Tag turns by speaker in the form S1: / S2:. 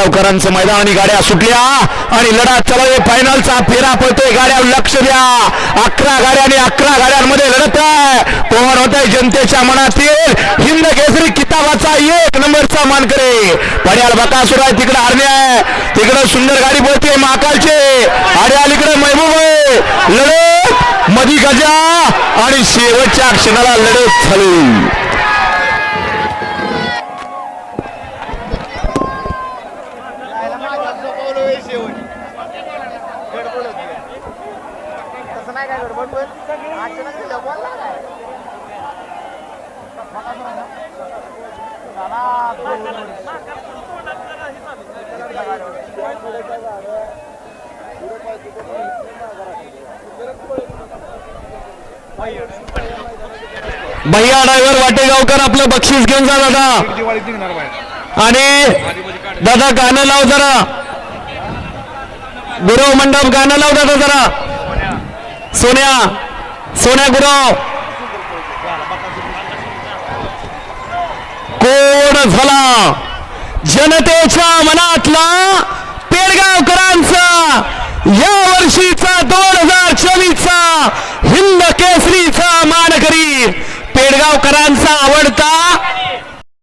S1: पेडगावकरांचं मैदान आणि गाड्या सुटल्या आणि लढा चला फायनलचा फेरा पळतोय. गाड्या लक्ष द्या. अकरा गाड्या आणि अकरा गाड्यांमध्ये लढत आहे. कोण होत आहे जनतेच्या मनातील? हिंद केसरी किताबाचा एक नंबरचा मानकरी. पड्याल बकासूर आहे तिकडे हरणे आहे. तिकडे सुंदर गाडी पळते महाकालचे. आणि अलीकडे महबूब आहे. लढत मधी गजा आणि शेवटच्या क्षणाला लढत
S2: चालू काय काय गडबड पण अचानक दिलं बोल ना
S1: भैया ड्रायव्हर वाटेगावकर आपलं बक्षीस घेऊन जा दादा. आणि दादा गाणं लाव जरा. गुरव मंडप गाणं लाव दादा जरा. सोन्या सोन्या गुरव. कोण झाला? जनतेच्या मनातला पेडगावकरांचा या वर्षीचा दोन हजार चोवीसचा हिंद केसरीचा मानकरी. पेडगावकरांचा आवडता